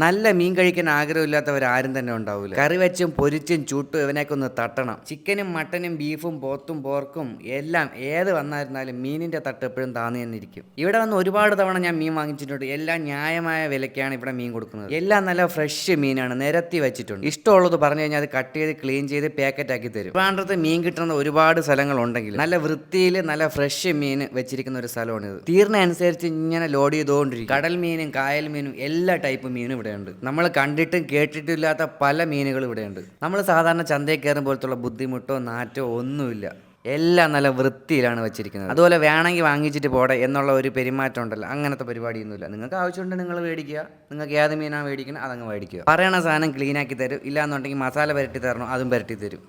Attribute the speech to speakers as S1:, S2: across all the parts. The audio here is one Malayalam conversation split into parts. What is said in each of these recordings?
S1: നല്ല മീൻ കഴിക്കാൻ ആഗ്രഹമില്ലാത്തവർ ആരും തന്നെ ഉണ്ടാവില്ല കറി വെച്ചും പൊരിച്ചും ചൂട്ടും ഇവനൊക്കെ ഒന്ന് തട്ടണം. ചിക്കനും മട്ടനും ബീഫും പോത്തും പോർക്കും എല്ലാം ഏത് വന്നായിരുന്നാലും മീനിന്റെ തട്ട് എപ്പോഴും താന്നു തന്നെ ഇരിക്കും. ഇവിടെ വന്ന് ഒരുപാട് തവണ ഞാൻ മീൻ വാങ്ങിച്ചിട്ടുണ്ട്. എല്ലാം ന്യായമായ വിലയ്ക്കാണ് ഇവിടെ മീൻ കൊടുക്കുന്നത്. എല്ലാം നല്ല ഫ്രഷ് മീനാണ്. നിരത്തി വെച്ചിട്ടുണ്ട്. ഇഷ്ടമുള്ളത് പറഞ്ഞു കഴിഞ്ഞാൽ അത് കട്ട് ചെയ്ത് ക്ലീൻ ചെയ്ത് പാക്കറ്റ് ആക്കി തരും. ട്രിവാൻഡ്രത്ത് മീൻ കിട്ടുന്ന ഒരുപാട് സ്ഥലങ്ങളുണ്ടെങ്കിൽ നല്ല വൃത്തിയിൽ നല്ല ഫ്രഷ് മീൻ വെച്ചിരിക്കുന്ന ഒരു സ്ഥലമാണിത്. തീർന്ന അനുസരിച്ച് ഇങ്ങനെ ലോഡ് ചെയ്തുകൊണ്ടിരിക്കും. കടൽ മീനും കായൽ മീനും എല്ലാ ടൈപ്പ് മീനും ഇവിടെയുണ്ട്. നമ്മൾ കണ്ടിട്ടും കേട്ടിട്ടും ഇല്ലാത്ത പല മീനുകളും ഇവിടെയുണ്ട്. നമ്മൾ സാധാരണ ചന്തയിൽ കയറും പോലത്തുള്ള ബുദ്ധിമുട്ടോ നാറ്റോ ഒന്നുമില്ല. എല്ലാം നല്ല വൃത്തിയിലാണ് വെച്ചിരിക്കുന്നത്. അതുപോലെ വേണമെങ്കിൽ വാങ്ങിച്ചിട്ട് പോടെ എന്നുള്ള ഒരു പെരുമാറ്റം ഉണ്ടല്ലോ. അങ്ങനത്തെ പരിപാടിയൊന്നുമില്ല. നിങ്ങൾക്ക് ആവശ്യമുണ്ട് നിങ്ങൾ മേടിക്കുക. നിങ്ങൾക്ക് ഏത് മീനാണ് മേടിക്കുന്നത് അതങ്ങ് മേടിക്കുക. പറയണ സാധനം ക്ലീനാക്കി തരും. ഇല്ലാന്നുണ്ടെങ്കിൽ മസാല പുരട്ടി തരണം. അതും പുരട്ടി തരും.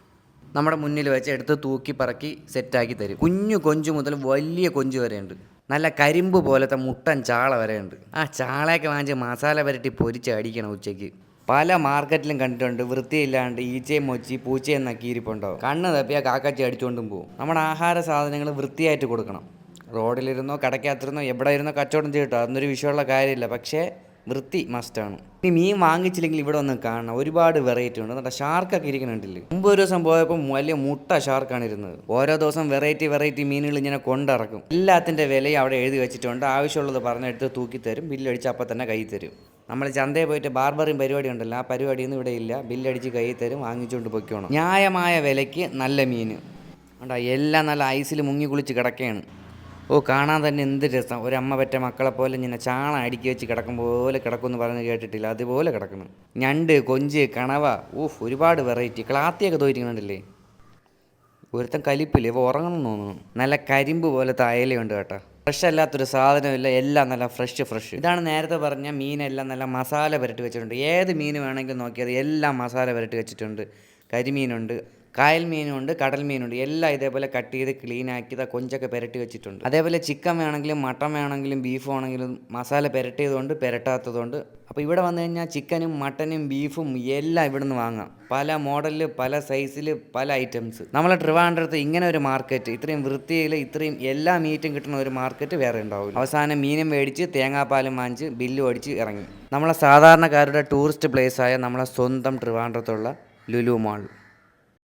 S1: നമ്മുടെ മുന്നിൽ വെച്ച് എടുത്ത് തൂക്കി പറക്കി സെറ്റാക്കി തരും. കുഞ്ഞു കൊഞ്ചു മുതൽ വലിയ കൊഞ്ചു വരെയുണ്ട്. നല്ല കരിമ്പ് പോലത്തെ മുട്ടൻ ചാള വരെയുണ്ട് ആ ചാളയൊക്കെ വാങ്ങിച്ച് മസാല പുരട്ടി പൊരിച്ച് അടിക്കണം ഉച്ചയ്ക്ക്. പല മാർക്കറ്റിലും കണ്ടിട്ടുണ്ട് വൃത്തിയില്ലാണ്ട് ഈച്ചയും മൊച്ചി പൂച്ചയും നക്കി ഇരിപ്പുണ്ടാവും കണ്ണ് തപ്പിയാൽ കാക്കച്ചി അടിച്ചുകൊണ്ടും പോകും നമ്മുടെ ആഹാര സാധനങ്ങൾ വൃത്തിയായിട്ട് കൊടുക്കണം. റോഡിലിരുന്നോ കടയ്ക്കകത്തിരുന്നോ എവിടെ ഇരുന്നോ കച്ചവടം ചെയ്യട്ടോ അതൊന്നൊരു വിഷയമുള്ള കാര്യമില്ല. പക്ഷേ വൃത്തി മസ്റ്റാണ് ഇനി മീൻ വാങ്ങിച്ചില്ലെങ്കിൽ ഇവിടെ ഒന്ന് കാണണം. ഒരുപാട് വെറൈറ്റി ഉണ്ട്. എന്നിട്ട് ഷാർക്കൊക്കെ ഇരിക്കുന്നുണ്ടല്ലേ? മുമ്പ് ഒരു ദിവസം പോയപ്പോൾ വലിയ മുട്ട ഷാർക്കാണ് ഇരുന്നത്. ഓരോ ദിവസം വെറൈറ്റി വെറൈറ്റി മീനുകൾ ഇങ്ങനെ കൊണ്ടിറക്കും. എല്ലാത്തിന്റെ വിലയും അവിടെ എഴുതി വെച്ചിട്ടുണ്ട്. ആവശ്യമുള്ളത് പറഞ്ഞെടുത്ത് തൂക്കി തരും. ബില്ലടിച്ച് അപ്പം തന്നെ കൈ തരും. നമ്മൾ ചന്തയിൽ പോയിട്ട് ബാർബറിയും പരിപാടി ഉണ്ടല്ലോ ആ പരിപാടിയൊന്നും ഇവിടെ ഇല്ല. ബില്ലടിച്ച് കൈ തരും വാങ്ങിച്ചുകൊണ്ട് പൊയ്ക്കോണം. ന്യായമായ വിലയ്ക്ക് നല്ല മീൻ. ഉണ്ടാ എല്ലാം നല്ല ഐസിൽ മുങ്ങി കുളിച്ച് കിടക്കുകയാണ് ഓ കാണാൻ തന്നെ എന്ത് രസം. ഒരമ്മ പറ്റ മക്കളെ പോലെ ഇങ്ങനെ ചാണ അടുക്കി വെച്ച് കിടക്കും പോലെ കിടക്കുമെന്ന് പറഞ്ഞ് കേട്ടിട്ടില്ല. അതുപോലെ കിടക്കണം ഞണ്ട് കൊഞ്ച് കണവ ഊഫ് ഒരുപാട് വെറൈറ്റി ക്ലാത്തിയൊക്കെ തോന്നിരിക്കുന്നുണ്ടല്ലേ ഒരുത്തൻ കലിപ്പില്ല? ഇവ ഉറങ്ങണം തോന്നുന്നു. നല്ല കരിമ്പ് പോലത്തെ അയലയുണ്ട് കേട്ടോ. ഫ്രഷ് അല്ലാത്തൊരു സാധനമില്ല. എല്ലാം നല്ല ഫ്രഷ് ഫ്രഷ് ഇതാണ് നേരത്തെ പറഞ്ഞ മീനെല്ലാം നല്ല മസാല പുരട്ടി വെച്ചിട്ടുണ്ട്. ഏത് മീൻ വേണമെങ്കിൽ നോക്കിയത് എല്ലാം മസാല പുരട്ടി വെച്ചിട്ടുണ്ട്. കരിമീനുണ്ട്. കായൽ മീനുണ്ട് കടൽ മീനുണ്ട്. എല്ലാം ഇതേപോലെ കട്ട് ചെയ്ത് ക്ലീൻ ആക്കി ഇതാ കൊഞ്ചൊക്കെ പെരട്ടി വെച്ചിട്ടുണ്ട്. അതേപോലെ ചിക്കൻ വേണമെങ്കിലും മട്ടൻ വേണമെങ്കിലും ബീഫ് വേണമെങ്കിലും മസാല പെരട്ടിയതുകൊണ്ട് പെരട്ടാത്തതുകൊണ്ട്. അപ്പോൾ ഇവിടെ വന്നു കഴിഞ്ഞാൽ ചിക്കനും മട്ടനും ബീഫും എല്ലാം ഇവിടെ നിന്ന് വാങ്ങാം. പല മോഡലിൽ പല സൈസിൽ പല ഐറ്റംസ് നമ്മളെ ട്രിവാൻഡ്രത്ത് ഇങ്ങനെ ഒരു മാർക്കറ്റ് ഇത്രയും വൃത്തിയിൽ ഇത്രയും എല്ലാ മീറ്റും കിട്ടുന്ന ഒരു മാർക്കറ്റ് വേറെ ഉണ്ടാവില്ല. അവസാനം മീനും മേടിച്ച് തേങ്ങാപ്പാലും വാങ്ങിച്ച് ബില്ല് ഓടിച്ച് ഇറങ്ങി. നമ്മളെ സാധാരണക്കാരുടെ ടൂറിസ്റ്റ് പ്ലേസായ നമ്മളെ സ്വന്തം ട്രിവാൻഡ്രത്തുള്ള ലുലു മാൾ